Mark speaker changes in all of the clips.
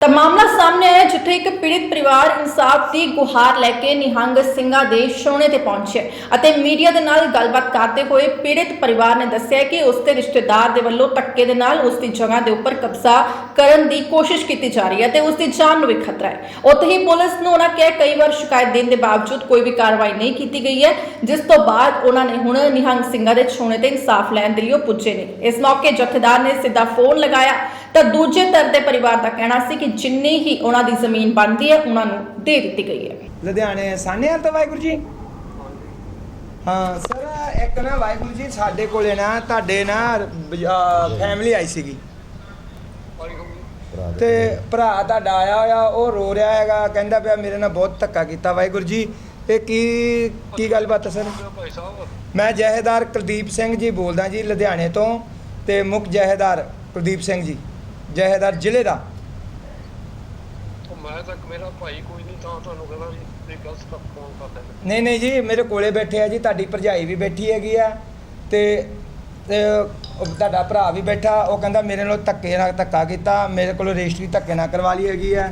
Speaker 1: ਤਾਂ ਮਾਮਲਾ ਸਾਹਮਣੇ ਆਇਆ ਜਿੱਥੇ ਇੱਕ ਪੀੜਿਤ ਪਰਿਵਾਰ ਇਨਸਾਫ ਦੀ ਗੁਹਾਰ ਲੈ ਕੇ ਨਿਹੰਗ ਸਿੰਘਾਂ ਦੇ ਸ਼ੋਣੇ ਤੇ ਪਹੁੰਚਿਆ ਅਤੇ ਮੀਡੀਆ ਦੇ ਨਾਲ ਗੱਲਬਾਤ ਕਰਦੇ ਹੋਏ ਪੀੜਿਤ ਪਰਿਵਾਰ ਨੇ ਦੱਸਿਆ ਕਿ ਉਸ ਦੇ ਰਿਸ਼ਤੇਦਾਰ ਦੇ ਵੱਲੋਂ ਧੱਕੇ ਦੇ ਨਾਲ ਉਸ ਦੀ ਜਗ੍ਹਾ ਦੇ ਉੱਪਰ ਕਬਜ਼ਾ ਕਰਨ ਦੀ ਕੋਸ਼ਿਸ਼ ਕੀਤੀ ਜਾ ਰਹੀ ਹੈ ਤੇ ਉਸ ਦੀ ਜਾਨ ਨੂੰ ਵੀ ਖਤਰਾ ਹੈ। ਉੱਥੇ ਹੀ ਪੁਲਿਸ ਨੂੰ ਉਹਨਾਂ ਕਿਹਾ, ਕਈ ਵਾਰ ਸ਼ਿਕਾਇਤ ਦੇਣ ਦੇ ਬਾਵਜੂਦ ਕੋਈ ਵੀ ਕਾਰਵਾਈ ਨਹੀਂ ਕੀਤੀ ਗਈ ਹੈ, ਜਿਸ ਤੋਂ ਬਾਅਦ ਉਹਨਾਂ ਨੇ ਹੁਣ ਨਿਹੰਗ ਸਿੰਘਾਂ ਦੇ ਛੋਣੇ ਤੇ ਇਨਸਾਫ ਲੈਣ ਦੇ ਲਈ ਉਹ ਪੁੱਜੇ ਨੇ। ਇਸ ਮੌਕੇ ਜਥੇਦਾਰ ਨੇ ਸਿੱਧਾ ਫੋਨ ਲਗਾਇਆ ਤਾਂ ਦੂਜੇ ਧਿਰ ਦੇ ਪਰਿਵਾਰ ਦਾ ਕਹਿਣਾ ਸੀ ਕਿ ਜਿੰਨੀ ਹੀ ਉਹਨਾਂ ਦੀ ਜ਼ਮੀਨ ਬਣਦੀ ਹੈ, ਉਹਨਾਂ ਨੂੰ ਦੇ ਦਿੱਤੀ ਗਈ ਹੈ।
Speaker 2: ਲੁਧਿਆਣੇ ਸਾਨੇਵਾਲ ਤੋਂ ਵਾਹਿਗੁਰੂ ਜੀ? ਹਾਂ, ਸਰ, ਇੱਕ ਨਾ ਵਾਹਿਗੁਰੂ ਜੀ, ਸਾਡੇ ਕੋਲੇ ਨਾ, ਤੁਹਾਡੇ ਨਾ ਫੈਮਿਲੀ ਆਈ ਸੀਗੀ। ਤੇ ਭਰਾ ਤੁਹਾਡਾ ਆਇਆ ਹੋਇਆ, ਉਹ ਰੋ ਰਿਹਾ ਹੈਗਾ, ਕਹਿੰਦਾ ਪਿਆ ਮੇਰੇ ਨਾਲ ਬਹੁਤ ਧੱਕਾ ਕੀਤਾ ਵਾਹਿਗੁਰੂ ਜੀ। ਇਹ ਕੀ ਕੀ ਗੱਲਬਾਤ ਹੈ, ਸਰ? ਮੈਂ ਜਹੇਦਾਰ ਕੁਲਦੀਪ ਸਿੰਘ ਜੀ ਬੋਲਦਾ ਜੀ, ਲੁਧਿਆਣੇ ਤੋਂ, ਤੇ ਮੁੱਖ ਜਹੇਦਾਰ ਕੁਲਦੀਪ ਸਿੰਘ ਜੀ। ਜਹੇਦਾਰ ਜ਼ਿਲ੍ਹੇ ਦਾ।
Speaker 3: ਉਹ ਮੈਂ ਤਾਂ ਮੇਰਾ ਭਾਈ ਕੋਈ ਨਹੀਂ ਤਾਂ ਤੁਹਾਨੂੰ ਕਹਿੰਦਾ ਵੀ ਤੁਸੀਂ ਗਲਤ ਤੱਕ ਫੋਨ ਕਰਦੇ ਨੇ
Speaker 2: ਨਹੀਂ ਨਹੀਂ ਜੀ ਮੇਰੇ ਕੋਲੇ ਬੈਠੇ ਆ ਜੀ ਤੁਹਾਡੀ ਭਰਜਾਈ ਵੀ ਬੈਠੀ ਹੈਗੀ ਆ ਤੇ ਤੇ ਉਹ ਤੁਹਾਡਾ ਭਰਾ ਵੀ ਬੈਠਾ ਉਹ ਕਹਿੰਦਾ ਮੇਰੇ ਨਾਲ ਧੱਕੇ ਨਾਲ ਧੱਕਾ ਕੀਤਾ ਮੇਰੇ ਕੋਲੋਂ ਰਜਿਸਟਰੀ ਧੱਕੇ ਨਾਲ ਕਰਵਾ ਲਈ ਹੈਗੀ ਆ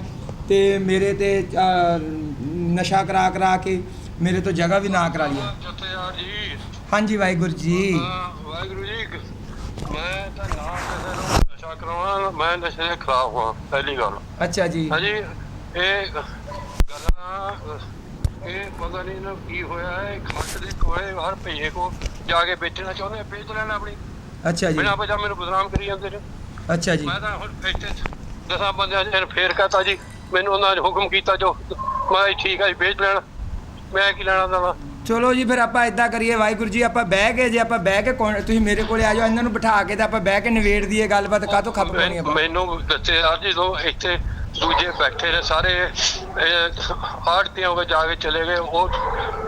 Speaker 2: ਤੇ ਮੇਰੇ ਤੇ ਅਹ, ਨਸ਼ਾ ਕਰਾ ਕਰਾ ਕੇ ਮੇਰੇ ਤੋਂ ਜਗ੍ਹਾ ਵੀ ਨਾ ਕਰਾ ਲਈ ਹੈ।
Speaker 3: ਜਥੇਦਾਰ ਜੀ।
Speaker 2: ਹਾਂਜੀ ਵਾਹਿਗੁਰੂ ਜੀ।
Speaker 3: ਵਾਹਿਗੁਰੂ ਜੀ ਮੈਂ ਤਾਂ ਨੂੰ ਨਸ਼ਾ ਕਰਾਉਣਾ ਮੈਂ ਨਸ਼ੇ ਦੇ ਖਿਲਾਫ ਹਾਂ ਪਹਿਲੀ ਗੱਲ।
Speaker 2: ਅੱਛਾ ਜੀ।
Speaker 3: ਹਾਂਜੀ ਇਹ ਗੱਲਾਂ ਇਹ ਪਤਾ ਨਹੀਂ ਨਾ ਕੀ ਹੋਇਆ ਹੈ ਖੱਟ ਦੇ ਕੋਲੇ ਹਰ ਭਈਏ ਕੋ ਜਾ ਕੇ ਵੇਚਣਾ ਚਾਹੁੰਦੇ ਆ, ਵੇਚ ਲੈਣ ਆਪਣੀ।
Speaker 2: ਅੱਛਾ ਜੀ।
Speaker 3: ਬਿਨਾਂ ਵਜ੍ਹਾ ਮੈਨੂੰ ਬਦਨਾਮ ਕਰੀ ਜਾਂਦੇ ਨੇ।
Speaker 2: ਅੱਛਾ ਜੀ।
Speaker 3: ਮੈਂ ਤਾਂ ਹੁਣ ਦਸਾਂ ਬੰਦਿਆਂ ਨੇ ਫੇਰ ਕਹਤਾ ਜੀ ਮੈਨੂੰ ਉਹਨਾਂ ਨੇ ਹੁਕਮ ਕੀਤਾ ਜੋ ਮੈਂ ਕਿਹਾ ਠੀਕ ਹੈ ਜੀ ਵੇਚ ਲੈਣ। ਮੈਂ ਕੀ ਲੈਣਾ ਦਵਾ
Speaker 2: ਚਲੋ ਜੀ ਫਿਰ ਆਪਾਂ ਇਦਾਂ ਕਰੀਏ ਵਾਹਿਗੁਰੂ ਜੀ ਆਪਾਂ ਬਹਿ ਕੇ ਜੇ ਆਪਾਂ ਬਹਿ ਕੇ ਕੌਣ- ਤੁਸੀਂ ਮੇਰੇ ਕੋਲੇ ਆ ਜਾਓ ਇਹਨਾਂ ਨੂੰ ਬਿਠਾ ਕੇ ਤੇ ਆਪਾਂ ਬਹਿ ਕੇ ਨਿਬੇੜ ਦਈਏ ਗੱਲਬਾਤ ਕਾਹਤੋਂ ਖੱਪ ਪਾਉਣੀ ਆਪਾਂ?
Speaker 3: ਮੈਨੂੰ ਦੱਸੇ ਯਾਰ ਜੀ ਤੋਂ ਇੱਥੇ ਦੂਜੇ ਬੈਠੇ ਨੇ ਸਾਰੇ ਆੜਤੀਆਂ ਹੋ ਜਾ ਕੇ ਚਲੇ ਗਏ ਉਹ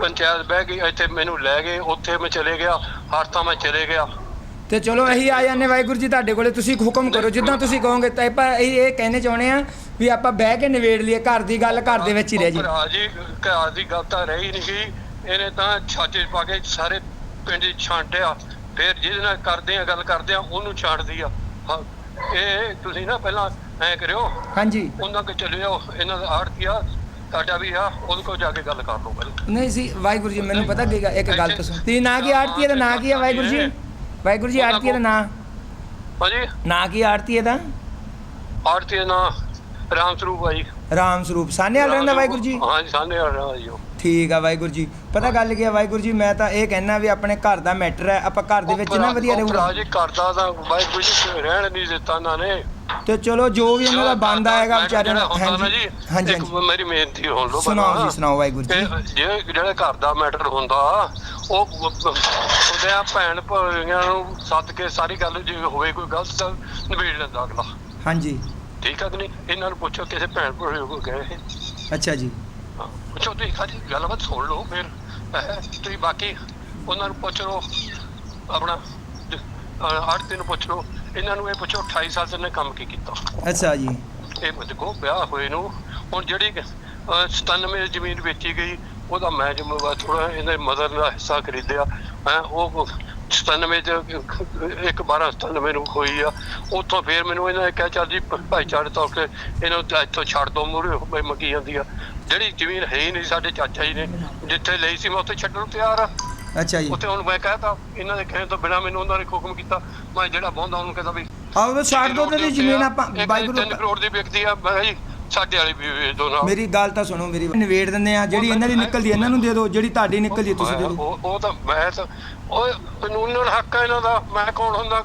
Speaker 3: ਪੰਚਾਇਤ ਬਹਿ ਗਈ ਇੱਥੇ ਮੈਨੂੰ ਲੈ ਗਏ ਉੱਥੇ ਮੈਂ ਚਲੇ ਗਿਆ ਹਰਤਾ ਮੈਂ ਚਲੇ ਗਿਆ।
Speaker 2: ਤੇ ਚਲੋ ਅਸੀਂ ਆ ਜਾਂਦੇ ਵਾਹਿਗੁਰੂ ਜੀ ਤੁਹਾਡੇ ਕੋਲੇ ਤੁਸੀਂ ਹੁਕਮ ਕਰੋ ਜਿੱਦਾਂ ਤੁਸੀਂ ਕਹੋਗੇ ਤਾਂ ਆਪਾਂ ਅਸੀਂ ਇਹ ਕਹਿਣੇ ਚਾਹੁੰਦੇ ਆ ਵੀ ਆਪਾਂ ਬਹਿ ਕੇ ਨਿਬੇੜ ਲਈਏ ਘਰ ਦੀ ਗੱਲ ਘਰ ਦੇ ਵਿੱਚ ਹੀ ਰਹਿ ਜੀ
Speaker 3: ਭਰਾ ਜੀ ਘਰ ਦੀ ਗੱਲ ਤਾਂ ਰਹੀ ਨਹੀਂ ਗਈ ਇਹਨੇ ਤਾਂ ਛਾਜੇ ਪਾ ਕੇ ਸਾਰੇ ਪਿੰਡ 'ਚ ਛਾਂਟਿਆ। ਫਿਰ ਜਿਹਦੇ ਨਾਲ ਕਰਦੇ ਆ ਗੱਲ ਕਰਦੇ ਆ ਉਹਨੂੰ ਛਾਂਟਦੀ ਆ। ਹਾਂ, ਇਹ ਤੁਸੀਂ ਨਾ ਪਹਿਲਾਂ ਐ ਕਰਿਓ।
Speaker 2: ਹਾਂਜੀ।
Speaker 3: ਉਹਨਾਂ ਕੋਲ ਚਲੇ ਜਾਓ ਇਹਨਾਂ ਦਾ ਆੜਤੀਆ ਤੁਹਾਡਾ ਵੀ ਆ ਉਹਦੇ ਕੋਲ ਜਾ ਕੇ ਗੱਲ ਕਰ ਲਓ ਪਹਿਲਾਂ।
Speaker 2: ਨਹੀਂ ਸੀ ਵਾਹਿਗੁਰੂ ਜੀ ਮੈਨੂੰ ਪਤਾ ਕੀ ਇੱਕ ਗੱਲ ਸੁਣ ਤੀ ਨਾਂ ਕੀ ਆੜਤੀ ਦਾ ਨਾਂ ਕੀ ਹੈ ਵਾਹਿਗੁਰੂ ਜੀ? ਵਾਹਿਗੁਰੂ ਜੀ ਆੜਤੀ ਦਾ ਨਾਂ।
Speaker 3: ਹਾਂਜੀ।
Speaker 2: ਨਾਂ ਕੀ ਆੜਤੀ ਦਾ?
Speaker 3: ਆੜਤੀ ਦਾ ਨਾਂ। ਰਾਮ ਸਰੂਪ ਆ ਜੀ।
Speaker 2: ਰਾਮ ਸਰੂਪ। ਸਾਨੇ ਵਾਲ ਰਹਿੰਦਾ ਵਾਹਿਗੁਰੂ ਜੀ?
Speaker 3: ਹਾਂਜੀ ਸਾਨੇ ਆ ਰਿਹਾ ਜੀ ਉਹ।
Speaker 2: ਠੀਕ ਆ ਵਾਹਿਗੁਰੂ ਜੀ। ਪਤਾ ਗੱਲ ਕੀ ਆ ਵਾਹਿਗੁਰੂ ਜੀ ਮੈਂ ਤਾਂ ਇਹ ਕਹਿਣਾ ਵੀ ਆਪਣੇ ਘਰ ਦਾ ਮੈਟਰ ਹੈ ਆਪਾਂ ਘਰ ਦੇ ਵਿੱਚ ਨਾ ਵਧੀਆ ਰਹੂਗਾ।
Speaker 3: ਜੀ ਕਰਦਾ ਤਾਂ ਵਾਹਿਗੁਰੂ ਜੀ ਰਹਿਣ ਨਹੀਂ ਦਿੱਤਾ ਇਹਨਾਂ ਨੇ।
Speaker 2: ਤੇ ਚਲੋ ਜੋ ਵੀ ਉਹਨਾਂ ਦਾ ਬੰਦਾ ਹੈਗਾ
Speaker 3: ਮੈਂ
Speaker 2: ਵਿਚਾਰੇ
Speaker 3: ਜਿਹੜਾ
Speaker 2: ਨੂੰ।
Speaker 3: ਹੁੰਦਾ ਨਾ ਜੀ
Speaker 2: ਹਾਂਜੀ
Speaker 3: ਇੱਕ
Speaker 2: ਹਾਂਜੀ।
Speaker 3: ਮੇਰੀ ਬੇਨਤੀ ਹੋਣ ਲੋ
Speaker 2: ਸੁਣਾਓ ਜੀ ਸੁਣਾਓ ਵਾਹਿਗੁਰੂ ਜੀ।
Speaker 3: ਜੇ ਜਿਹੜਾ ਘਰ ਦਾ ਮੈਟਰ ਹੁੰਦਾ ਉਹ ਉਹਦੇ ਆ ਭੈਣ ਭਈਆਂ ਨੂੰ ਸੱਦ ਕੇ ਸਾਰੀ ਗੱਲ ਜੇ ਹੋਵੇ ਕੋਈ ਗਲਤ ਨਿਬੇੜ ਲੈਂਦਾ ਅਗਲਾ।
Speaker 2: ਹਾਂਜੀ।
Speaker 3: ਠੀਕ ਆ ਕਿ ਨਹੀਂ? ਇਹਨਾਂ ਨੂੰ ਪੁੱਛੋ ਕਿਸੇ ਭੈਣ ਭਰੇ ਕੋ ਗਏ
Speaker 2: ਅੱਛਾ ਜੀ।
Speaker 3: ਹਾਂ, ਪੁੱਛੋ ਤੁਸੀਂ ਖਾਲੀ ਗੱਲਬਾਤ ਸੁਣ ਲਓ ਫਿਰ। ਤੁਸੀਂ ਬਾਕੀ ਉਹਨਾਂ ਨੂੰ ਪੁੱਛ ਲਓ। ਆਪਣਾ ਆੜਤੀ ਨੂੰ ਪੁੱਛ ਲਓ। ਇਹਨਾਂ ਨੂੰ ਇਹ ਪੁੱਛੋ 28 ਸਾਲ ਤੋਂ ਇਹਨੇ ਕੰਮ ਕੀ ਕੀਤਾ?
Speaker 2: ਅੱਛਾ ਜੀ।
Speaker 3: ਇਹ ਦੇਖੋ ਵਿਆਹ ਹੋਏ ਨੂੰ। ਹੁਣ ਜਿਹੜੀ ਅਹ, 97 ਜ਼ਮੀਨ ਵੇਚੀ ਗਈ ਉਹਦਾ ਮੈਂ ਜ਼ਿੰਮੇਵਾਰ ਥੋੜਾ ਇਹਦੇ ਮਦਰ ਦਾ ਹਿੱਸਾ ਖਰੀਦਿਆ। ਹੈ ਉਹ 97 ਚ ਇੱਕ 12 97 ਨੂੰ ਹੋਈ ਆ। ਉੱਥੋਂ ਫੇਰ ਮੈਨੂੰ ਇਹਨਾਂ ਨੇ ਕਿਹਾ ਚੱਲ ਜੀ ਭਾਈਚਾਰੇ ਤੌਰ ਤੇ ਇਹਨੂੰ ਤਾਂ ਇੱਥੋਂ ਛੱਡ ਦੋ ਮੂਰੇ ਮੈਂ ਮੰਗੀ ਜਾਂਦੀ ਆ। ਜਿਹੜੀ ਜ਼ਮੀਨ ਹੈ ਹੀ ਨਹੀਂ ਸਾਡੇ ਚਾਚਾ ਜੀ ਨੇ ਜਿੱਥੇ ਲਈ ਸੀ ਮੈਂ ਉੱਥੇ ਛੱਡਣ ਨੂੰ ਤਿਆਰ ਆ।
Speaker 2: ਅੱਛਾ ਜੀ।
Speaker 3: ਉੱਥੇ ਹੁਣ ਮੈਂ ਕਹਤਾ ਇਹਨਾਂ ਦੇ ਕਹਿਣ ਤੋਂ ਬਿਨਾ ਮੈਨੂੰ ਉਹਨਾਂ ਨੇ ਹੁਕਮ ਕੀਤਾ। ਮੈਂ ਜਿਹੜਾ ਬੋਂਦਾ ਉਹਨੂੰ ਕਹਿੰਦਾ ਵੀ
Speaker 2: ਆਓ ਤਾਂ ਛੱਡ ਦੋ ਤੇ ਜ਼ਮੀਨ ਆਪਾਂ ਵਾਹਿਗੁਰੂ
Speaker 3: 3 ਕਰੋੜ ਦੀ ਵਿਕਦੀ ਆ ਮੈਂ ਜੀ ਸਾਡੇ ਵਾਲੀ ਵੀ ਵੇਚ ਦੋ ਨਾ।
Speaker 2: ਮੇਰੀ ਗੱਲ ਤਾਂ ਸੁਣੋ ਮੇਰੀ ਨਿਬੇੜ ਦਿੰਦੇ ਆ ਜਿਹੜੀ ਇਹਨਾਂ ਦੀ ਨਿਕਲਦੀ ਇਹਨਾਂ ਨੂੰ ਦੇ ਦਿਓ ਜਿਹੜੀ ਤੁਹਾਡੀ ਨਿਕਲਦੀ ਤੁਸੀਂ ਦੇ ਦਿਓ।
Speaker 3: ਉਹ ਉਹ ਤਾਂ ਮੈਂ ਤਾਂ ਉਹ ਹੱਕ ਹੈ ਇਹਨਾਂ ਦਾ ਮੈਂ ਕੌਣ ਹੁੰਦਾ?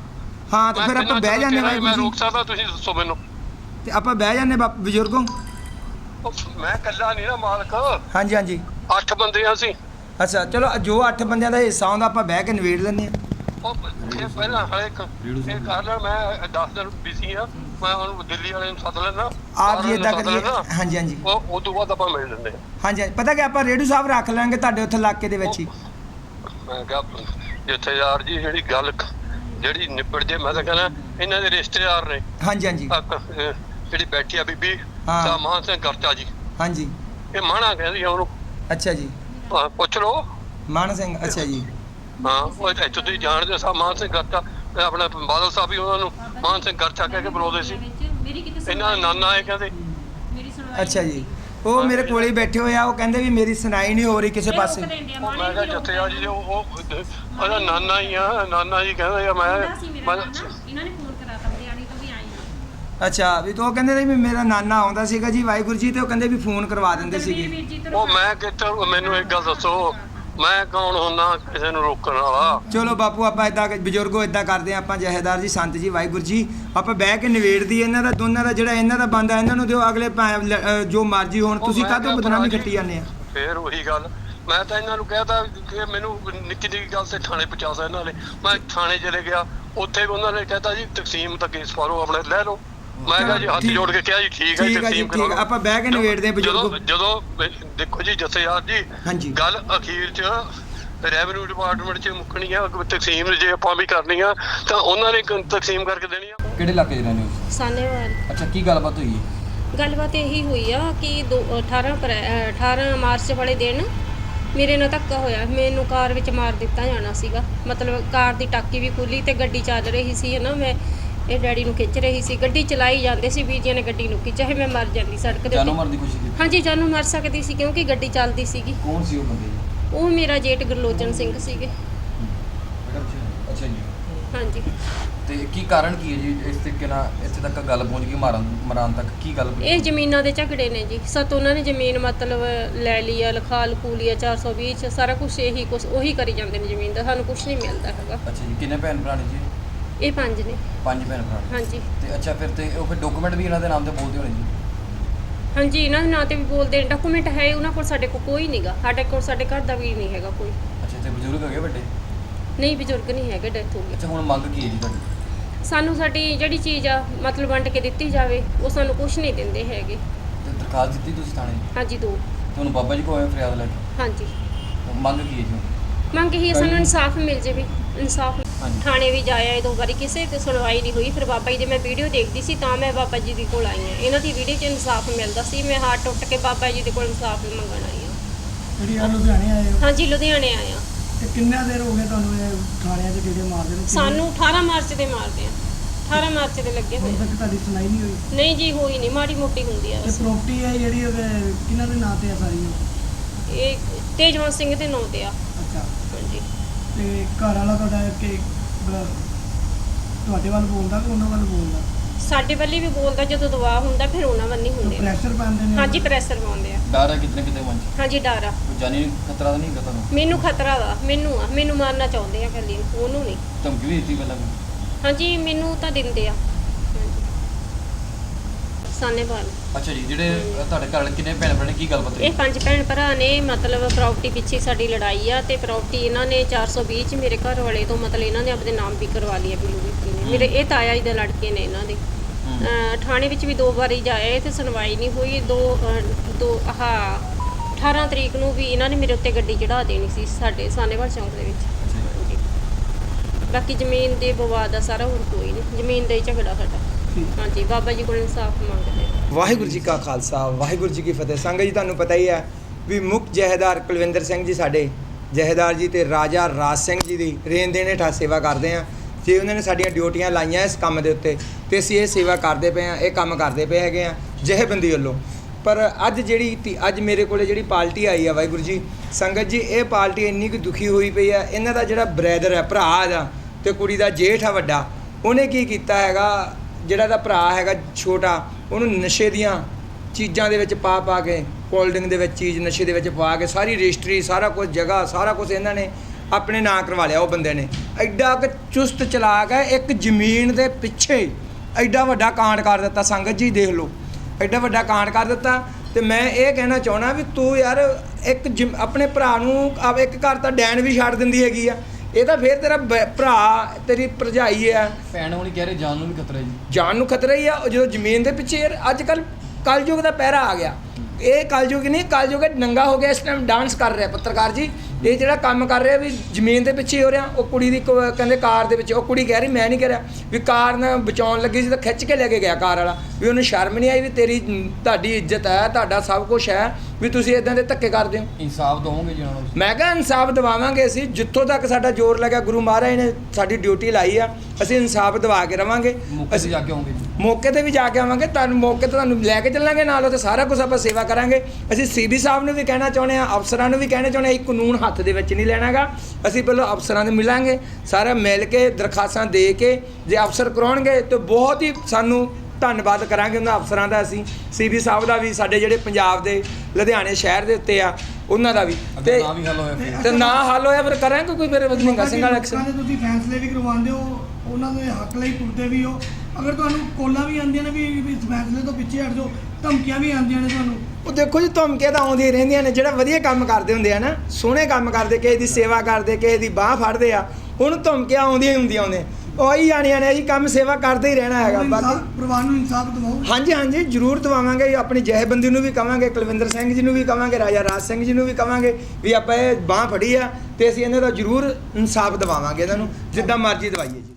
Speaker 2: ਹਾਂ ਤੇ ਫਿਰ ਆਪਾਂ ਬਹਿ ਜਾਂਦੇ
Speaker 3: ਮੈਂ ਰੋਕ ਸਕਦਾ ਤੁਸੀਂ ਦੱਸੋ ਮੈਨੂੰ।
Speaker 2: ਤੇ ਆਪਾਂ ਬਹਿ ਜਾਂਦੇ ਬਾਪ ਬਜ਼ੁਰਗੋ।
Speaker 3: ਮੈਂ ਇਕੱਲਾ ਨਹੀਂ ਨਾ ਮਾਲਕ।
Speaker 2: ਹਾਂਜੀ ਹਾਂਜੀ।
Speaker 3: ਅੱਠ ਬੰਦੇ ਆ ਅਸੀਂ
Speaker 2: ਅੱਛਾ ਚਲੋ ਜੋ 8 ਬੰਦਿਆਂ ਦਾ ਹਿੱਸਾ ਹੁੰਦਾ ਆਪਾਂ ਬਹਿ ਕੇ ਨਿਬੇੜ ਲੈਂਦੇ ਆ
Speaker 3: ਉਹ ਪਹਿਲਾਂ ਹਲੇ ਇੱਕ ਇਹ ਕਰ ਲੈ ਮੈਂ 10 ਦਿਨ ਬਿਜ਼ੀ ਆ। ਮੈਂ ਉਹਨੂੰ ਦਿੱਲੀ ਵਾਲੇ ਨੂੰ ਸੱਦ ਲੈਣਾ
Speaker 2: ਆਪ ਜੀ ਇਦਾਂ ਕਰੀਏ। ਹਾਂਜੀ ਹਾਂਜੀ।
Speaker 3: ਉਹ ਉਹ ਤੋਂ ਬਾਅਦ ਆਪਾਂ ਮਿਲ ਲੈਂਦੇ ਹਾਂ।
Speaker 2: ਹਾਂਜੀ ਹਾਂਜੀ। ਪਤਾ ਕਿ ਆਪਾਂ ਰੇਡੂ ਸਾਹਿਬ ਰੱਖ ਲਾਂਗੇ ਤੁਹਾਡੇ ਉੱਥੇ ਇਲਾਕੇ ਦੇ ਵਿੱਚ ਹੀ।
Speaker 3: ਮੈਂ ਕਿਹਾ ਜਿੱਥੇ ਯਾਰ ਜੀ ਜਿਹੜੀ ਗੱਲ ਜਿਹੜੀ ਨਿਬੜ ਜੇ ਮੈਂ ਤਾਂ ਕਹਿੰਦਾ ਇਹਨਾਂ ਦੇ ਰਿਸ਼ਤੇਦਾਰ ਨੇ।
Speaker 2: ਹਾਂਜੀ ਹਾਂਜੀ।
Speaker 3: ਆਹ ਕ- ਅਹ ਜਿਹੜੀ ਬੈਠੀ ਆ ਬੀਬੀ
Speaker 2: ਹਾਂ।
Speaker 3: ਤਾਂ ਮਾਨ ਸਿੰਘ ਕਰਤਾ ਜੀ।
Speaker 2: ਹਾਂਜੀ।
Speaker 3: ਇਹ ਮਾਣਾ ਕਹਿੰਦੀ ਆ ਉਹਨੂੰ।
Speaker 2: ਅੱਛਾ ਜੀ।
Speaker 3: ਆਹ ਪੁੱਛ ਲਓ।
Speaker 2: ਮਾਨ ਸਿੰਘ ਅੱਛਾ ਜੀ।
Speaker 3: ਹਾਂ ਉਹ ਇੱਥੇ ਤੁਸੀਂ ਜਾਣਦੇ ਸਾ ਮਾਨ ਸਿੰਘ ਕਰਤਾ। ਆਪਣਾ ਬਾਦਲ ਸਾਹਿਬ ਵੀ ਉਹਨਾਂ ਨੂੰ ਮਾਨ ਸਿੰਘ ਕਰਤਾ ਕਹਿ ਕੇ ਬੁਲਾਉਂਦੇ ਸੀ। ਇਹਨਾਂ ਦਾ ਨਾਨਾ ਇਹ ਕਹਿੰਦੇ।
Speaker 2: ਅੱਛਾ ਜੀ। ਉਹ ਮੇਰੇ ਕੋਲੇ ਬੈਠੇ ਹੋਏ ਆ ਉਹ ਕਹਿੰਦੇ ਵੀ ਮੇਰੀ ਸੁਣਾਈ ਨਹੀਂ ਹੋ ਰਹੀ ਕਿਸੇ ਪਾਸੇ।
Speaker 3: ਮੈਂ ਕਿਹਾ ਜਿੱਥੇ ਆ ਜੀ ਉਹ ਉਹ- ਉਹਦਾ ਨਾਨਾ ਹੀ ਆ ਨਾਨਾ ਜੀ ਕਹਿੰਦਾ ਯਾ ਮੈਂ
Speaker 4: ਇਹਨਾਂ ਨੇ ਫੋਨ ਕਰਾਤਾ ਬਰਿਆਣੀ ਤੋਂ ਵੀ ਆਈ ਹਾਂ।
Speaker 2: ਅੱਛਾ ਵੀ ਤੋ ਕਹਿੰਦੇ ਨੇ ਵੀ ਮੇਰਾ ਨਾਨਾ ਆਉਂਦਾ ਸੀਗਾ ਜੀ ਵਾਹਿਗੁਰੂ ਜੀ ਤੇ ਉਹ ਕਹਿੰਦੇ ਵੀ ਫੋਨ ਕਰਵਾ ਦਿੰਦੇ ਸੀਗੇ।
Speaker 3: ਉਹ ਮੈਂ ਕਿੱਥੇ ਮੈਨੂੰ ਇੱਕ ਗੱਲ ਦੱਸੋ। ਮੈਂ ਕੌਣ ਹੁੰਨਾ ਕਿਸੇ ਨੂੰ ਰੋਕਣ ਵਾਲਾ?
Speaker 2: ਚਲੋ ਬਾਪੂ ਆਪਾਂ ਇਦਾਂ ਬਜ਼ੁਰਗੋ ਇਦਾਂ ਕਰਦੇ ਆ ਆਪਾਂ ਜਹੇਦਾਰ ਜੀ ਸੰਤ ਜੀ ਵਾਹਿਗੁਰੂ ਜੀ। ਆਪਾਂ ਬਹਿ ਕੇ ਨਿਵੇੜਦੀ ਇਹਨਾਂ ਦਾ ਦੋਨਾਂ ਦਾ ਜਿਹੜਾ ਇਹਨਾਂ ਦਾ ਬੰਦਾ ਇਹਨਾਂ ਨੂੰ ਦਿਓ ਅਗਲੇ ਭਾਵੇਂ ਲ- ਅਹ ਜੋ ਮਰਜ਼ੀ ਹੋਣ ਤੁਸੀਂ
Speaker 3: ਮੈਂ
Speaker 2: ਕਾਹਤੋਂ
Speaker 3: ਕਿਹਾ
Speaker 2: ਬਦਨਾਮੀ
Speaker 3: ਭਰਾ
Speaker 2: ਕੱਟੀ
Speaker 3: ਜੀ,
Speaker 2: ਜਾਂਦੇ ਆ?
Speaker 3: ਫੇਰ ਉਹੀ ਗੱਲ। ਮੈਂ ਤਾਂ ਇਹਨਾਂ ਨੂੰ ਕਹਿਤਾ ਕਿ ਮੈਨੂੰ ਨਿੱਕੀ ਨਿੱਕੀ ਗੱਲ ਤੇ ਥਾਣੇ ਪਹੁੰਚਾ ਇਹਨਾਂ ਨੇ। ਮੈਂ ਥਾਣੇ ਚਲੇ ਗਿਆ। ਉੱਥੇ ਵੀ ਉਹਨਾਂ ਨੇ ਕਹਿਤਾ ਜੀ ਤਕਸੀਮ ਤੱਕ ਕੇਸ ਪਾਰੋ ਆਪਣੇ ਲੈ ਲਓ। ਮੈਂ ਕਿਹਾ ਜੀ ਹੱਥ ਜੋੜ ਕੇ ਕਿਹਾ ਜੀ ਠੀਕ ਹੈ
Speaker 2: ਠੀਕ ਹੈ ਜੀ
Speaker 3: ਤਕਸੀਮ
Speaker 2: ਠੀਕ ਆਪਾਂ ਬਹਿ ਕੇ ਨਿਬੇੜਦੇ ਆ
Speaker 3: ਜਦੋਂ
Speaker 2: ਬਜ਼ੁਰਗੋ
Speaker 3: ਜਦੋਂ ਦੇਖੋ ਜੀ ਜਥੇਦਾਰ ਜੀ
Speaker 2: ਹਾਂਜੀ।
Speaker 3: ਗੱਲ ਅਖੀਰ ਚ ਰੈਵਨਿਊ ਡਿਪਾਰਟਮੈਂਟ ਚ ਮੁੱਕਣੀ ਆ ਤਕਸੀਮ ਜੇ ਆਪਾਂ ਵੀ ਕਰਨੀ ਆ ਤਾਂ ਉਹਨਾਂ ਨੇ ਕ- ਤਕਸੀਮ ਕਰਕੇ ਦੇਣੀ ਆ।
Speaker 5: ਕਿਹੜੇ ਇਲਾਕੇ 'ਚ ਰਹਿੰਦੇ ਹੋ
Speaker 4: ਸਾਨੇਵਾਲ
Speaker 5: ਅੱਛਾ ਕੀ ਗੱਲਬਾਤ ਹੋਈ? ਹੈ
Speaker 4: ਗੱਲਬਾਤ ਇਹੀ ਹੋਈ ਆ ਕਿ ਦੋ- 18 ਅਪ੍ਰੈ- ਅ, 18 ਮਾਰਚ ਵਾਲੇ ਦਿਨ ਮੇਰੇ ਨਾਲ ਧੱਕਾ ਹੋਇਆ। ਮੈਨੂੰ ਕਾਰ ਵਿੱਚ ਮਾਰ ਦਿੱਤਾ ਜਾਣਾ ਸੀਗਾ। ਮਤਲਬ ਕਾਰ ਦੀ ਟਾਕੀ ਵੀ ਖੁੱਲੀ ਤੇ ਗੱਡੀ ਚੱਲ ਰਹੀ ਸੀ ਨਾ ਮੈਂ ਇਹ ਡੈਡੀ ਨੂੰ ਖਿੱਚ ਰਹੀ ਸੀ ਗੱਡੀ ਚਲਾਈ ਜਾਂਦੇ ਸੀ ਵੀਰ ਜੀ ਨੇ ਗੱਡੀ ਨੂੰ ਚਾਹੇ ਮੈਂ ਮਰ ਜਾਂਦੀ ਸੜਕ ਦੇ
Speaker 5: ਜਾਨੋਂ
Speaker 4: ਉੱਤੇ।
Speaker 5: ਮਾਰਨ ਦੀ ਕੋਸ਼ਿਸ਼ ਕੀਤੀ
Speaker 4: ਹਾਂਜੀ ਜਾਨੋਂ ਮਰ ਸਕਦੀ ਸੀ ਕਿਉਂਕਿ ਗੱਡੀ ਚੱਲਦੀ ਸੀਗੀ।
Speaker 5: ਕੌਣ ਸੀ ਉਹ ਬੰਦੇ ਜੀ?
Speaker 4: ਉਹ ਮੇਰਾ ਜੇਠ ਗੁਰਲੋਚਨ ਸਿੰਘ ਸੀਗੇ।
Speaker 5: ਅੱਛਾ ਜੀ।
Speaker 4: ਹਾਂਜੀ।
Speaker 5: ਤੇ ਕੀ ਕਾਰਨ ਕੀ ਹੈ ਜੀ ਇਸ ਤਰੀਕੇ ਨਾਲ ਇੱਥੇ ਤੱਕ ਗੱਲ ਪਹੁੰਚ ਗਈ ਮਾਰਨ ਮਰਾਨ ਤੱਕ? ਕੀ ਗੱਲ?
Speaker 4: ਇਹ ਜ਼ਮੀਨਾਂ ਦੇ ਝਗੜੇ ਨੇ ਜੀ। ਸਤ ਉਹਨਾਂ ਨੇ ਜ਼ਮੀਨ ਮਤਲਬ ਲੈ ਲਈ ਆ ਲਿਖਾ ਲਖੂ ਲਿਆ 420 ਚ ਸਾਰਾ ਕੁਝ ਇਹੀ ਕੁਝ ਉਹੀ ਕਰੀ ਜਾਂਦੇ ਨੇ ਜ਼ਮੀਨ ਦਾ ਸਾਨੂੰ ਕੁਝ ਨਹੀਂ ਮਿਲਦਾ ਹੈਗਾ।
Speaker 5: ਅੱਛਾ ਜੀ ਕਿੰਨੇ ਭੈਣ ਭਰਾ ਨੇ ਜੀ?
Speaker 4: ਇਹ ਪੰਜ ਨੇ।
Speaker 5: ਪੰਜ ਭੈਣ ਭਰਾ।
Speaker 4: ਹਾਂਜੀ।
Speaker 5: ਤੇ ਅੱਛਾ ਫਿਰ ਤੇ ਉਹ ਫਿਰ ਡਾਕੂਮੈਂਟ ਵੀ ਇਹਨਾਂ ਦੇ ਨਾਮ ਤੇ ਬੋਲਦੇ ਹੋਣੇ ਜੀ?
Speaker 4: ਹਾਂਜੀ ਇਹਨਾਂ ਦੇ ਨਾਂ ਤੇ ਵੀ ਬੋਲਦੇ। ਨੇ ਡਾਕੂਮੈਂਟ ਹੈ ਉਹਨਾਂ ਕੋਲ ਸਾਡੇ ਕੋਲ ਕੋਈ ਨਹੀਂਗਾ ਸਾਡੇ ਕੋਲ ਸਾਡੇ ਘਰ ਦਾ ਵੀ ਨਹੀਂ ਹੈਗਾ ਕੋਈ।
Speaker 5: ਅੱਛਾ ਤੇ ਬਜ਼ੁਰਗ ਹੈਗੇ ਵੱਡੇ?
Speaker 4: ਨਹੀਂ ਬਜ਼ੁਰਗ ਨਹੀਂ ਹੈਗੇ ਡੈਥ ਹੋ ਗਈ।
Speaker 5: ਅੱਛਾ ਹੁਣ ਮੰਗ ਕੀ ਹੈ ਜੀ ਤੁਹਾਡੀ?
Speaker 4: ਸਾਨੂੰ ਸਾਡੀ ਜਿਹੜੀ ਚੀਜ਼ ਆ ਮਤਲਬ ਵੰਡ ਕੇ ਦਿੱਤੀ ਜਾਵੇ ਉਹ ਸਾਨੂੰ ਕੁਝ ਨਹੀਂ ਦਿੰਦੇ ਹੈਗੇ।
Speaker 5: ਤੇ ਦਰਖਾਸਤ ਦਿੱਤੀ ਤੁਸੀਂ ਥਾਣੇ
Speaker 4: ਹਾਂਜੀ ਦੋ।
Speaker 5: ਤੁਹਾਨੂੰ ਬਾਬਾ ਜੀ ਕੋਲ ਆਏ ਫਰਿਆਦ ਲੈ ਕੇ?
Speaker 4: ਹਾਂਜੀ।
Speaker 5: ਮੰਗ ਕੀ ਹੈ ਜੀ
Speaker 4: ਮੰਗ ਹੀ ਸਾਨੂੰ ਇਨਸਾਫ ਮਿਲ ਜਾਵੇ। ਇਨਸਾਫ। ਥਾਣੇ ਵੀ ਜਾਇਆ ਇਹ ਦੋ ਵਾਰੀ ਕਿਸੇ ਤੇ ਸੁਣਵਾਈ ਨਹੀਂ ਹੋਈ। ਫਿਰ ਬਾਬਾ ਜੀ ਦੀ ਮੈਂ ਵੀਡੀਓ ਦੇਖਦੀ ਸੀ ਤਾਂ ਮੈਂ ਬਾਬਾ ਜੀ ਦੇ ਕੋਲ ਆਈ ਹਾਂ। ਇਹਨਾਂ ਦੀ ਵੀਡੀਓ 'ਚ ਇਨਸਾਫ ਮਿਲਦਾ ਸੀ। ਮੈਂ ਹਾਰ ਟੁੱਟ ਕੇ ਬਾਬਾ ਜੀ ਦੇ ਕੋਲ ਇਨਸਾਫ ਮੰਗਣ ਆਈ ਹਾਂ।
Speaker 6: ਜਿਹੜੀ ਆ ਲੁਧਿਆਣੇ ਆਏ ਹੋ?
Speaker 4: ਹਾਂਜੀ ਲੁਧਿਆਣੇ ਆਏ ਹਾਂ।
Speaker 6: ਤੇ ਕਿੰਨਾ ਦੇਰ ਹੋ ਗਿਆ ਤੁਹਾਨੂੰ ਇਹ ਥਾਣਿਆਂ 'ਚ ਗੇੜੇ ਮਾਰਦੇ ਨੂੰ? ਕਿੰਨੇ-
Speaker 4: ਸਾਨੂੰ 18 ਮਾਰਚ ਦੇ ਮਾਰਦੇ ਆ। 18 ਮਾਰਚ ਦੇ ਲੱਗੇ
Speaker 6: ਹੁਣ
Speaker 4: ਹੋਏ
Speaker 6: ਤੱਕ ਤੁਹਾਡੀ ਸੁਣਾਈ ਨਹੀਂ ਹੋਈ?
Speaker 4: ਨਹੀਂ ਜੀ ਹੋਈ ਨਹੀਂ। ਮਾੜੀ ਮੋਟੀ ਹੁੰਦੀ ਆ
Speaker 6: ਤੇ
Speaker 4: ਬਸ।
Speaker 6: ਪ੍ਰਾਪਰਟੀ ਹੈ ਜਿਹੜੀ ਉਹ ਕਿਹਨਾਂ ਦੇ ਨਾਂ ਤੇ ਆ ਸਾਰੀ? ਉਹ?
Speaker 4: ਇਹ ਤੇਜਵੰਤ ਸਿੰਘ ਦੇ ਨਾਂ ਤੇ ਆ।
Speaker 6: ਅੱਛਾ।
Speaker 4: ਹਾਂਜੀ।
Speaker 6: ਤੇ ਘਰ ਵਾਲਾ ਤੁਹਾਡਾ ਕਿ ਤੁਹਾਡੇ ਵੱਲ ਬੋਲਦਾ ਕਿ ਉਹਨਾਂ ਵੱਲ ਬੋਲਦਾ?
Speaker 4: ਸਾਡੇ ਵੱਲੇ ਵੀ ਬੋਲਦਾ ਜਦੋਂ ਦਵਾ ਹੁੰਦਾ ਫਿਰ ਉਹਨਾਂ ਵੱਲ ਨਹੀਂ ਹੁੰਦੇ।
Speaker 6: ਪ੍ਰੈਸ਼ਰ ਪਾਉਂਦੇ ਨੇ
Speaker 4: ਹਾਂਜੀ ਪ੍ਰੈਸ਼ਰ ਪਾਉਂਦੇ ਆ।
Speaker 5: ਡਰ ਹੈ ਕਿਤਨੇ ਕਿਤੇ ਮਨ 'ਚ?
Speaker 4: ਹਾਂਜੀ ਡਰ ਆ।
Speaker 5: ਕੋਈ ਜਾਨੀ ਖਤਰਾ ਤਾਂ ਨਹੀਂ ਹੈਗਾ ਤੁਹਾਨੂੰ?
Speaker 4: ਮੈਨੂੰ ਖਤਰਾ ਵਾ ਮੈਨੂੰ ਆ ਮੈਨੂੰ ਮਾਰਨਾ ਚਾਹੁੰਦੇ ਆ ਕੱਲੀ ਨੂੰ ਉਹਨੂੰ ਨਹੀਂ।
Speaker 5: ਧਮਕੀ ਵੀ ਦਿੱਤੀ ਪਹਿਲਾਂ?
Speaker 4: ਹਾਂਜੀ ਮੈਨੂੰ ਤਾਂ ਦਿੰਦੇ ਆ। ਸਾਨੇਵਾਲ
Speaker 5: ਅੱਛਾ ਜੀ ਜਿਹੜੇ ਅ, ਤੁਹਾਡੇ ਘਰ ਵਾਲੇ ਕਿੰਨੇ ਭੈਣ ਭਰਾ ਨੇ ਕੀ ਗੱਲਬਾਤ
Speaker 4: ਇਹ ਪੰਜ ਭੈਣ ਭਰਾ ਨੇ ਮਤਲਬ ਪ੍ਰਾਪਰਟੀ ਪਿੱਛੇ ਸਾਡੀ ਲੜਾਈ ਆ ਤੇ ਪ੍ਰਾਪਰਟੀ ਇਹਨਾਂ ਨੇ 420 ਚ ਮੇਰੇ ਘਰ ਵਾਲੇ ਤੋਂ ਮਤਲਬ ਇਹਨਾਂ ਨੇ ਆਪਣੇ ਨਾਮ ਵੀ ਕਰਵਾ ਲਈ ਆ ਬਿਲੂ ਵਿੱਕੀ ਨੇ ਮੇਰੇ ਇਹ ਤਾਇਆ ਜੀ ਦੇ ਲੜਕੇ ਨੇ ਇਹਨਾਂ ਦੇ
Speaker 5: ਹੂੰ।
Speaker 4: ਅਹ ਥਾਣੇ ਵਿੱਚ ਵੀ ਦੋ ਵਾਰੀ ਜਾਏ ਤੇ ਸੁਣਵਾਈ ਨਹੀਂ ਹੋਈ ਦੋ ਅਹ, ਦੋ ਹਾਂ 18 ਤਰੀਕ ਨੂੰ ਵੀ ਇਹਨਾਂ ਨੇ ਮੇਰੇ ਉੱਤੇ ਗੱਡੀ ਚੜਾ ਦੇਣੀ ਸੀ ਸਾਡੇ ਸਾਨੇਵਾਲ ਚੌਂਕ ਦੇ ਵਿੱਚ
Speaker 5: ਅੱਛਾ ਜੀ।
Speaker 4: ਹਾਂਜੀ। ਬਾਕੀ ਜ਼ਮੀਨ ਦੇ ਵਿਵਾਦ ਦਾ ਸਾਰਾ ਹੋਰ ਕੋਈ ਨਹੀਂ ਜ਼ਮੀਨ ਦਾ ਹੀ ਝਗੜਾ ਸਾਡਾ। ਹਾਂਜੀ ਬਾਬਾ ਜੀ ਕੋਲ ਇਨਸਾਫ ਮੰਗਦੇ ਆ
Speaker 2: ਵਾਹਿਗੁਰੂ ਜੀ ਕਾ ਖਾਲਸਾ ਵਾਹਿਗੁਰੂ ਜੀ ਕੀ ਫਤਿਹ। ਸੰਗਤ ਜੀ ਤੁਹਾਨੂੰ ਪਤਾ ਹੀ ਹੈ ਵੀ ਮੁੱਖ ਜਹੇਦਾਰ ਕੁਲਵਿੰਦਰ ਸਿੰਘ ਜੀ ਸਾਡੇ। ਜਹੇਦਾਰ ਜੀ ਤੇ ਰਾਜਾ ਰਾਜ ਸਿੰਘ ਜੀ ਦੀ ਰੇਨ ਦੇਣ ਹੇਠਾਂ ਸੇਵਾ ਕਰਦੇ ਆ ਜੇ ਉਹਨਾਂ ਨੇ ਸਾਡੀਆਂ ਡਿਊਟੀਆਂ ਲਾਈਆਂ ਇਸ ਕੰਮ ਦੇ ਉੱਤੇ। ਤੇ ਅਸੀਂ ਇਹ ਸੇਵਾ ਕਰਦੇ ਪਏ ਆ ਇਹ ਕੰਮ ਕਰਦੇ ਪਏ ਹੈਗੇ ਆ ਜਹੇਬੰਦੀ ਵੱਲੋਂ। ਪਰ ਅੱਜ ਜਿਹੜੀ ਅੱਜ ਮੇਰੇ ਕੋਲੇ ਜਿਹੜੀ ਪਾਰਟੀ ਆਈ ਆ ਵਾਹਿਗੁਰੂ ਜੀ ਸੰਗਤ ਜੀ ਇਹ ਪਾਰਟੀ ਇੰਨੀ ਕੁ ਦੁਖੀ ਹੋਈ ਪਈ ਆ। ਇਹਨਾਂ ਦਾ ਜਿਹੜਾ ਬ੍ਰਦਰ ਹੈ ਭਰਾ ਦਾ ਤੇ ਕੁੜੀ ਦਾ ਜੇਠ ਆ ਵੱਡਾ ਉਹਨੇ ਕੀ ਕੀਤਾ ਹੈਗਾ? ਜਿਹੜਾ ਦਾ ਭਰਾ ਹੈਗਾ ਛੋਟਾ, ਉਹਨੂੰ ਨਸ਼ੇ ਦੀਆਂ ਚੀਜ਼ਾਂ ਦੇ ਵਿੱਚ ਪਾ ਪਾ ਕੇ ਕੋਲਡਿੰਗ ਦੇ ਵਿੱਚ ਚੀਜ਼ ਨਸ਼ੇ ਦੇ ਵਿੱਚ ਪਾ ਕੇ, ਸਾਰੀ ਰਜਿਸਟਰੀ, ਸਾਰਾ ਕੁਝ ਜਗ੍ਹਾ, ਸਾਰਾ ਕੁਝ ਇਹਨਾਂ ਨੇ ਆਪਣੇ ਨਾਂ ਕਰਵਾ ਲਿਆ ਉਹ ਬੰਦੇ ਨੇ। ਐਡਾ ਕਿ ਚੁਸਤ ਚਲਾਕ ਹੈ, ਇੱਕ ਜ਼ਮੀਨ ਦੇ ਪਿੱਛੇ ਐਡਾ ਵੱਡਾ ਕਾਂਡ ਕਰ ਦਿੱਤਾ ਸੰਗਤ ਜੀ, ਦੇਖ ਲਓ। ਐਡਾ ਵੱਡਾ ਕਾਂਡ ਕਰ ਦਿੱਤਾ ਤੇ ਮੈਂ ਇਹ ਕਹਿਣਾ ਚਾਹਣਾ ਵੀ ਤੂੰ ਯਾਰ ਇੱਕ ਜਿਮ- ਆਪਣੇ ਭਰਾ ਨੂੰ ਆਪ ਇੱਕ ਘਰ ਤਾਂ ਡੈਣ ਵੀ ਛੱਡ ਦਿੰਦੀ ਹੈਗੀ ਆ। ਇਹ ਤਾਂ ਫੇਰ ਤੇਰਾ ਬ- ਭਰਾ ਤੇਰੀ ਭਰਜਾਈ ਆ।
Speaker 5: ਭੈਣ ਹੋਣੀ ਕਹਿ ਰਹੇ ਜਾਨ ਨੂੰ ਵੀ ਖਤਰਾ ਹੈ ਜੀ।
Speaker 2: ਜਾਨ ਨੂੰ ਖਤਰਾ ਹੀ ਆ ਉਹ ਜਦੋਂ ਜ਼ਮੀਨ ਦੇ ਪਿੱਛੇ ਯਾਰ ਅੱਜ ਕੱਲ ਕਲਯੁਗ ਦਾ ਪਹਿਰਾ ਆ ਗਿਆ। ਇਹ ਕਲਯੁਗ ਨਹੀਂ ਕਲਯੁਗ ਇਹ ਨੰਗਾ ਹੋ ਗਿਆ ਇਸ ਟਾਈਮ ਡਾਂਸ ਕਰ ਰਿਹਾ ਪੱਤਰਕਾਰ ਜੀ। ਇਹ ਜਿਹੜਾ ਕੰਮ ਕਰ ਰਿਹਾ ਵੀ ਜ਼ਮੀਨ ਦੇ ਪਿੱਛੇ ਹੋ ਰਿਹਾ ਉਹ ਕੁੜੀ ਦੀ ਕ- ਕਹਿੰਦੇ ਕਾਰ ਦੇ ਵਿੱਚ ਉਹ ਕੁੜੀ ਕਹਿ ਰਹੀ ਮੈਂ ਨਹੀਂ ਕਰਿਆ ਵੀ ਕਾਰ ਨਾਲ ਬਚਾਉਣ ਲੱਗੀ ਸੀ ਤਾਂ ਖਿੱਚ ਕੇ ਲੈ ਕੇ ਗਿਆ ਕਾਰ ਵਾਲਾ। ਵੀ ਉਹਨੂੰ ਸ਼ਰਮ ਨਹੀਂ ਆਈ ਵੀ ਤੇਰੀ ਤੁਹਾਡੀ ਇੱਜ਼ਤ ਹੈ ਤੁਹਾਡਾ ਸਭ ਕੁਝ ਹੈ। ਵੀ ਤੁਸੀਂ ਇਦਾਂ ਦੇ ਧੱਕੇ ਕਰਦੇ ਹੋ।
Speaker 5: ਇਨਸਾਫ ਦਵੋਗੇ ਜੀ ਉਹਨਾਂ ਨੂੰ।
Speaker 2: ਮੈਂ ਕਿਹਾ ਇਨਸਾਫ ਦਿਵਾਵਾਂਗੇ ਅਸੀਂ ਜਿੱਥੋਂ ਤੱਕ ਸਾਡਾ ਜ਼ੋਰ ਲੱਗਾ ਗੁਰੂ ਮਹਾਰਾਜ ਨੇ ਸਾਡੀ ਡਿਊਟੀ ਲਾਈ ਆ ਅਸੀਂ ਇਨਸਾਫ ਦਿਵਾ ਕੇ ਰਵਾਂਗੇ।
Speaker 5: ਮੌਕੇ ਤੇ
Speaker 2: ਅਸੀਂ
Speaker 5: ਜਾ ਕੇ ਆਉਂਗੇ
Speaker 2: ਮੌਕੇ ਤੇ ਵੀ ਜਾ ਕੇ ਆਵਾਂਗੇ ਤੁਹਾਨੂੰ ਮੌਕੇ ਤੇ ਤੁਹਾਨੂੰ ਲੈ ਕੇ ਚੱਲਾਂਗੇ ਨਾਲ ਉਹ ਤੇ ਸਾਰਾ ਕੁਝ ਆਪਾਂ ਸੇਵਾ ਕਰਾਂਗੇ। ਅਸੀਂ ਸੀਬੀ ਸਾਹਿਬ ਨੂੰ ਵੀ ਕਹਿਣਾ ਚਾਹੁੰਦੇ ਆ ਅਫਸਰਾਂ ਨੂੰ ਵੀ ਕਹਿਣਾ ਚਾਹੁੰਦੇ ਆ ਇਹ ਕਾਨੂੰਨ ਹੱਥ ਦੇ ਵਿੱਚ ਨਹੀਂ ਲੈਣਾਗਾ। ਅਸੀਂ ਪਹਿਲਾਂ ਅਫਸਰਾਂ ਨੂੰ ਮਿਲਾਂਗੇ ਸਾਰਾ ਮਿਲ ਕੇ ਦਰਖਾਸਤਾਂ ਦੇ ਕੇ ਜੇ ਅਫਸਰ ਕਰਾਉਣਗੇ ਤਾਂ ਬਹੁਤ ਹੀ ਸਾਨੂੰ ਧੰਨਵਾਦ ਕਰਾਂਗੇ ਉਹਨਾਂ ਅਫਸਰਾਂ ਦਾ ਅਸੀਂ। ਸੀਬੀ ਸਾਹਿਬ ਦਾ ਵੀ ਸਾਡੇ ਜਿਹੜੇ ਪੰਜਾਬ ਦੇ ਲੁਧਿਆਣੇ ਸ਼ਹਿਰ ਦੇ ਉੱਤੇ ਆ ਉਹਨਾਂ ਦਾ ਵੀ।
Speaker 5: ਤੇ ਨਾ ਵੀ ਹੱਲ ਹੋਇਆ ਫਿਰ।
Speaker 2: ਤੇ ਨਾ ਹੱਲ ਹੋਇਆ ਫਿਰ ਕਰਾਂਗੇ ਕੋਈ ਫਿਰ ਨਿੰਗਾ ਸਿੰਘ ਵਾਲਾ
Speaker 6: ਲੋਕਾਂ
Speaker 2: ਐਕਸ਼ਨ
Speaker 6: ਦੇ ਤੁਸੀਂ ਫੈਸਲੇ ਵੀ ਕਰਵਾਉਂਦੇ ਹੋ ਉਹਨਾਂ ਦੇ ਹੱਕ ਲਈ ਤੁਰਦੇ ਵੀ ਹੋ। ਅਗਰ ਤੁਹਾਨੂੰ ਕੋਲਾਂ ਵੀ ਆਉਂਦੀਆਂ ਨੇ ਵੀ ਵੀ ਇਸ ਫੈਸਲੇ ਤੋਂ ਪਿੱਛੇ ਹਟ ਜਾਓ ਧਮਕੀਆਂ ਵੀ ਆਉਂਦੀਆਂ ਨੇ ਤੁਹਾਨੂੰ।
Speaker 2: ਉਹ ਦੇਖੋ ਜੀ ਧਮਕੀਆਂ ਤਾਂ ਆਉਂਦੀਆਂ ਹੀ ਰਹਿੰਦੀਆਂ ਨੇ ਜਿਹੜਾ ਵਧੀਆ ਕੰਮ ਕਰਦੇ ਹੁੰਦੇ ਆ ਨਾ ਸੋਹਣੇ ਕੰਮ ਕਰਦੇ ਕਿਸੇ ਦੀ ਸੇਵਾ ਕਰਦੇ ਕਿਸੇ ਦੀ ਬਾਹ ਫੜਦੇ ਆ ਹੁਣ ਧਮਕੀਆਂ ਆਉਂਦੀਆਂ ਹੀ ਹੁੰਦੀਆਂ ਨੇ। ਉਹੀ ਆਣੀਆਂ ਨੇ ਜੀ ਕੰਮ ਸੇਵਾ ਕਰਦੇ ਹੀ ਰਹਿਣਾ ਹੈਗਾ ਬਾਕੀ
Speaker 6: ਪਰਿਵਾਰ ਨੂੰ ਇਨਸਾਫ ਦਿਵਾਓ।
Speaker 2: ਹਾਂਜੀ ਹਾਂਜੀ ਜਰੂਰ ਦਵਾਵਾਂਗੇ ਆਪਣੀ ਜਹੇਬੰਦੀ ਨੂੰ ਵੀ ਕਵਾਂਗੇ ਕੁਲਵਿੰਦਰ ਸਿੰਘ ਜੀ ਨੂੰ ਵੀ ਕਵਾਂਗੇ ਰਾਜਾ ਰਾਜ ਸਿੰਘ ਜੀ ਨੂੰ ਵੀ ਕਵਾਂਗੇ ਵੀ ਆਪਾਂ ਇਹ ਬਾਹ ਫੜੀ ਆ ਤੇ ਅਸੀਂ ਇਹਨਾਂ ਦਾ ਜਰੂਰ ਇਨਸਾਫ ਦਿਵਾਵਾਂਗੇ ਇਹਨਾਂ ਨੂੰ ਜਿੱਦਾਂ ਮਰਜ਼ੀ ਦਵਾਈਏ ਜੀ।